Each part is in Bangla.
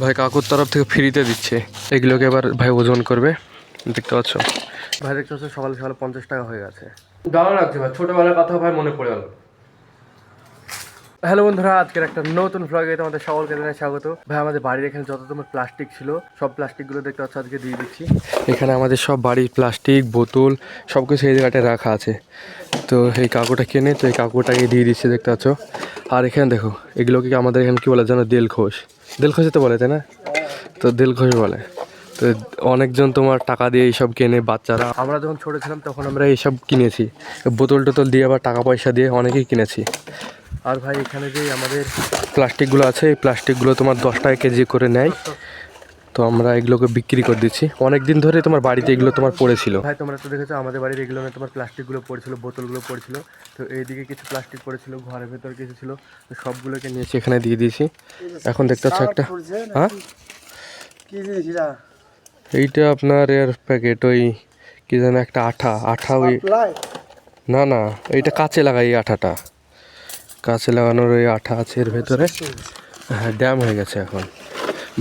ভাই কাকুর তরফ থেকে ফ্রিতে দিচ্ছে। এগুলোকে এবার ভাই ওজন করবে। দেখতে পাচ্ছ? ভাই দেখতে পাচ্ছ সকালে সকালে পঞ্চাশ টাকা হয়ে গেছে। ভালো লাগছে ভাই ছোটোবেলার কথা ভাই মনে পড়ে গেল। হ্যালো বন্ধুরা আজকের একটা নতুন ভ্লগে তোমাদের সকলকে জানাই স্বাগত। ভাই আমাদের বাড়ির এখানে যত তোমার প্লাস্টিক ছিল সব প্লাস্টিকগুলো দেখতে পাচ্ছ আজকে দিয়ে দিচ্ছি। এখানে আমাদের সব বাড়ির প্লাস্টিক বোতল সব কিছু এই জায়গাটায় রাখা আছে। তো এই কাকুটা কিনে তো এই কাকুটাকে দিয়ে দিচ্ছে দেখতে পাচ্ছ? আর এখানে দেখো এগুলোকে আমাদের এখানে কি বলে জানো দেল ঘোষ দেল তো বলে, তাই না? তো দিল বলে। তো অনেকজন তোমার টাকা দিয়ে এইসব কেনে, বাচ্চারা। আমরা যখন ছোটো ছিলাম, তখন আমরা এইসব কিনেছি। বোতল টোতল দিয়ে আবার টাকা পয়সা দিয়ে অনেকেই কিনেছি। আর ভাই, এখানে যে আমাদের প্লাস্টিকগুলো আছে, এই প্লাস্টিকগুলো তোমার দশ টাকা কেজি করে নেয়। তো আমরা এগুলোকে বিক্রি করে দিচ্ছি। অনেক দিন ধরে তোমার বাড়িতে এগুলো তোমার পড়েছিল। ভাই তোমরা তো দেখেছ আমাদের বাড়ির এগুলো না তোমার প্লাস্টিকগুলো পড়েছিল বোতলগুলো পড়েছিল। তো এইদিকে কিছু প্লাস্টিক পড়েছিল ঘরের ভেতর কিছু ছিল। তো সবগুলোকে নিয়েছি এখানে দিয়ে দিয়েছি। এখন দেখতে পাচ্ছ একটা হ্যাঁ? কি জিনিস এটা? এইটা আপনার এর প্যাকেট ওই কি যেন একটা আঠা। আঠা ওই না না এইটা কাছে লাগাই এই আঠাটা। কাছে লাগানোর ওই আঠা আছে এর ভেতরে। হ্যাঁ ড্যাম হয়ে গেছে এখন।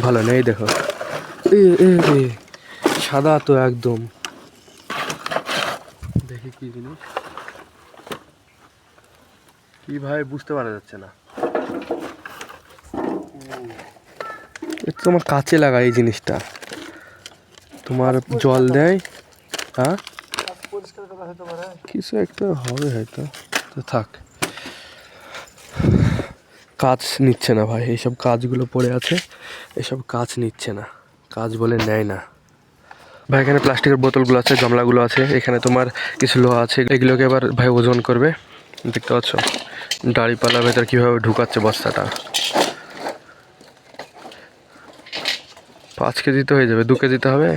ভালো নেই দেখো। সাদা তো একদম। দেখি কি জিনিস। কি ভাই বুঝতে পারা যাচ্ছে না। তোমার কাছে লাগাই এই জিনিসটা। তোমার জল দেয়। হ্যাঁ? কিছু একটা হবে হয়তো। তো থাক। কাজ নিচ্ছে না ভাই। এইসব কাজগুলো পড়ে আছে। এসব কাজ নিচ্ছে না। কাজ বলে নেয় না। ভাই এখানে প্লাস্টিকের বোতলগুলো আছে গামলাগুলো আছে এখানে তোমার কিছু লোহা আছে এগুলোকে এবার ভাই ওজন করবে। দেখতে পাচ্ছ? দাড়িপালার ভেতর কীভাবে ঢুকাচ্ছে বস্তাটা। পাঁচ কেজি তো হয়ে যাবে দু কেজিতে হবে।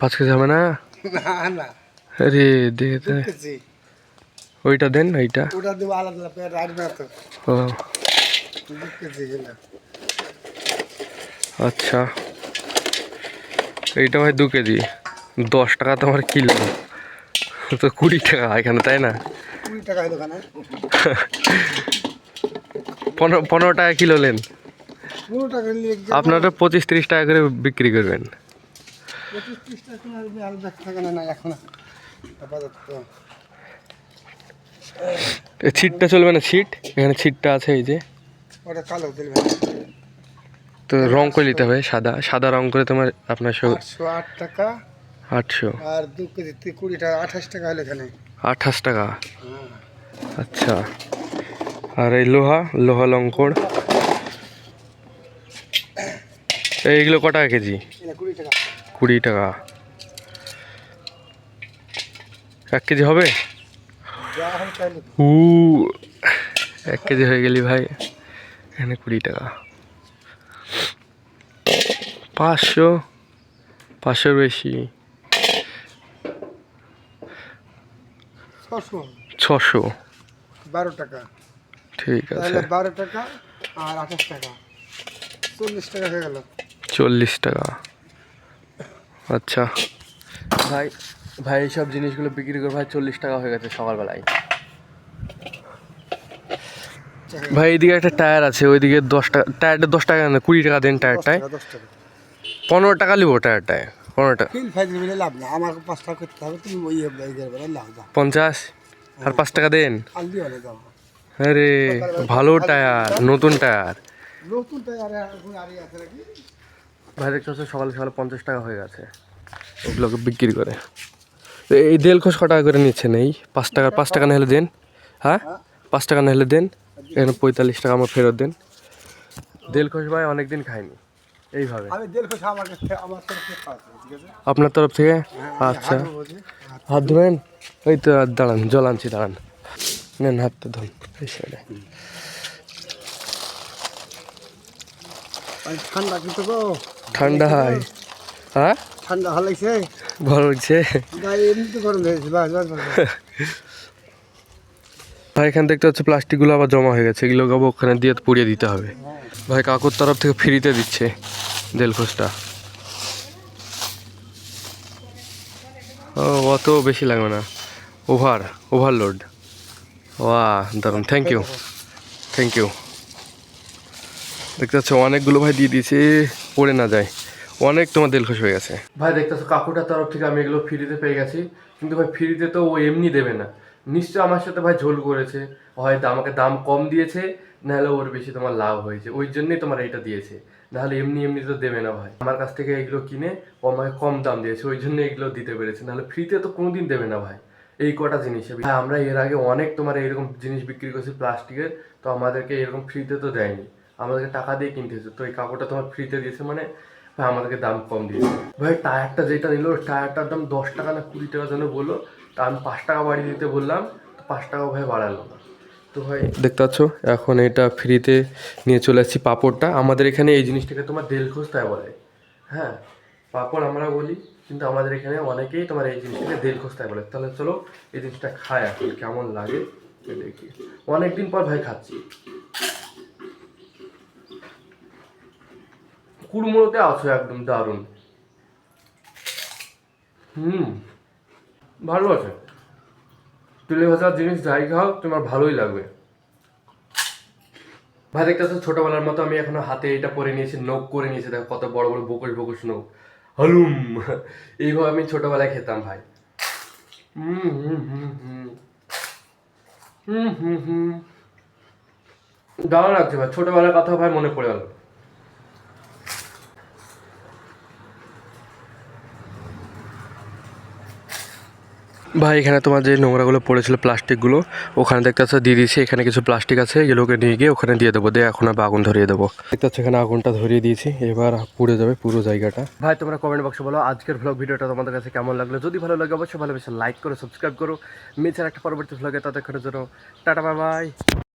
পাঁচ কেজি হবে না? না না আরে দেখে ওইটা দেন এইটা। ওটা দেবো আলাদা পেট আসবে না তো। ও। আচ্ছা। এইটা ভাই দু কেজি। দশ টাকা তোমার কিলো। তো কুড়ি টাকা এখানে তাই না? পনেরো পনেরো টাকা কিলো নেন। আপনারা পঁচিশ তিরিশ টাকা করে বিক্রি করবেন। ছিটটা চলবে না ছিট? এখানে ছিটটা আছে এই যে। ওটা কালো তো রং করে নিতে হবে সাদা। সাদা রং করে তোমার আপনার সব আটশো আট টাকা। আটশো। আর দু কেজি কুড়ি টাকা আঠাশ টাকা হলো এখানে। আঠাশ টাকা? হ্যাঁ। আচ্ছা। আর এই লোহা লোহা লঙ্কর। এইগুলো ক টাকা কেজি? কুড়ি টাকা। এক কেজি হবে? উ এক কেজি হয়ে গেলি ভাই। এখানে কুড়ি টাকা। পাঁচশো পাঁচশোর বেশি। ছশো। বারো টাকা। ঠিক আছে। বারো টাকা আর আঠাশ টাকা। চল্লিশ টাকা হয়ে গেল। চল্লিশ টাকা। আচ্ছা। ভাই ভাই এইসব জিনিসগুলো বিক্রি করে ভাই চল্লিশ টাকা হয়ে গেছে সকালবেলায়। ভাই এইদিকে একটা টায়ার আছে ওইদিকে দশ টাকা টায়ারটা দশ টাকা না কুড়ি টাকা দেন টায়ারটায়। পনেরো টাকা নিবো টায়ারটায় পনেরো টাকা। ফিল ফাইজ মিলে লাভ না আমার পাঁচ টাকা করতে হবে তুমি ওই লাভ দাও পঞ্চাশ? আর পাঁচ টাকা দেন। আরে ভালো টায়ার নতুন টায়ার। নতুন টায়ার আছে নাকি? ভাই দেখতে সকালে সকালে পঞ্চাশ টাকা হয়ে গেছে। ওগুলোকে বিক্রি করে। এই দেল খোঁজ ক টাকা করে নিচ্ছেন এই পাঁচ টাকা পাঁচ টাকা না হলে দেন। হ্যাঁ? পাঁচ টাকা না হলে দেন। এখানে পঁয়তাল্লিশ টাকা আমার ফেরত দেন। দেল খোঁজ ভাই অনেকদিন খাইনি। এইভাবে। আমি দেড় কোথা আমার কাছে আমার তরফে পাওয়া ঠিক আছে? আপনার তরফ থেকে? হ্যাঁ, আচ্ছা। হাত ধুবেন? ওই তো দাঁড়ান জল আনছি দাঁড়ান। নেন হাতটা ধরুন। এই সাইডে। ঠান্ডা কিন্তু গো। ঠান্ডা হয় হ্যাঁ? ঠান্ডা ভালো লাগছে। ভালো লাগছে। ভাই এখানে দেখতে হচ্ছে প্লাস্টিকগুলো আবার জমা হয়ে গেছে। এগুলো ওখানে দিয়ে পুড়িয়ে দিতে হবে। ভাই কাকুর তরফ থেকে ফ্রিতে দিচ্ছে। দেলখোসটা ও, অত বেশি লাগবে না। Over, overload. ওয়া দারুণ থ্যাংক ইউ থ্যাংক ইউ দেখতে পাচ্ছ, অনেকগুলো ভাই দিয়ে দিয়েছে, পড়ে না যায়। অনেক তোমার দিলখুশ হয়ে গেছে। ভাই দেখতেছো কাকুটার তরফ থেকে আমি এগুলো ফ্রিতে পেয়ে গেছি। কিন্তু ভাই ফ্রিতে তো ও এমনি দেবে না। নিশ্চয় আমার সাথে ভাই ঝোল করেছে, হয়তো আমাকে দাম কম দিয়েছে, নাহলে ওর বেশি তোমার লাভ হয়েছে। ওই জন্যই তোমার এইটা দিয়েছে। নাহলে এমনি এমনি তো দেবে না ভাই। আমার কাছ থেকে এগুলো কিনে আমাকে কম দাম দিয়েছে, ওই জন্য এগুলো দিতে পেরেছে। নাহলে ফ্রিতে তো কোনোদিন দেবে না ভাই। এই কটা জিনিসে ভাই, আমরা এর আগে অনেক তোমার এরকম জিনিস বিক্রি করছি প্লাস্টিকের, তো আমাদেরকে এরকম ফ্রিতে তো দেয়নি। আমাদেরকে টাকা দিয়ে কিনতে হয়েছে। তো এই কাপড়টা তোমার ফ্রিতে দিয়েছে মানে ভাই আমাদেরকে দাম কম দিয়েছে। ভাই টায়ারটা যেটা নিল, টায়ারটার দাম দশ টাকা না কুড়ি টাকা যেন বলল তা আমি পাঁচ টাকা বাড়িয়ে দিতে বললাম, তো পাঁচ টাকা ভাই বাড়ালো না। তো ভাই দেখতে পাচ্ছ, এখন এটা ফ্রিতে নিয়ে চলে আসছি পাঁপড়টা। আমাদের এখানে এই জিনিসটাকে তোমার দেলখোস তাই বলে। হ্যাঁ পাঁপড় আমরা বলি, কিন্তু আমাদের এখানে অনেকেই তোমার এই জিনিসটাকে দেলখোস তাই বলে। তাহলে চলো এই জিনিসটা খায় এখন, কেমন লাগে দেখি। অনেকদিন পর ভাই খাচ্ছি। কুড়মুড়োতে আছো একদম দারুণ। হুম। ভালো আছে। তুলে ভাজার জিনিস যাই খাও তোমার ভালোই লাগবে। ভাই দেখতেছো ছোটবেলার মতো আমি এখনও হাতে এটা পরে নিয়েছি, নখ করে নিয়েছি, দেখো কত বড় বড় বকুশ বকুশ নখ। হলুম। এইভাবে আমি ছোটবেলায় খেতাম ভাই। হুম হুম হুম হুম। হুম হুম হুম। লাগছে ভাই, ছোটবেলার কথা ভাই মনে পড়ে গেল। ভাই, এখানে তোমার যে নোংরাগুলো পড়েছিল প্লাস্টিকগুলো, ওখানে দেখতে পাচ্ছ দিয়ে দিয়েছি এখানে কিছু প্লাস্টিক আছে, এগুলোকে নিয়ে গিয়ে ওখানে দিয়ে দেবো। দিয়ে এখন আবার আগুন ধরিয়ে দেবো। দেখতে পাচ্ছ এখানে আগুনটা ধরিয়ে দিয়েছি, এবার পুড়ে যাবে পুরো জায়গাটা। ভাই, তোমরা কমেন্ট বক্সে বলো আজকের ভ্লগ ভিডিওটা তোমাদের কাছে কেমন লাগল? যদি ভালো লাগে, অবশ্যই ভালোবেসে লাইক করো সাবস্ক্রাইব করো। মেচার একটা পরবর্তী ভ্লগে তাদের জন্য টাটা বাই বাই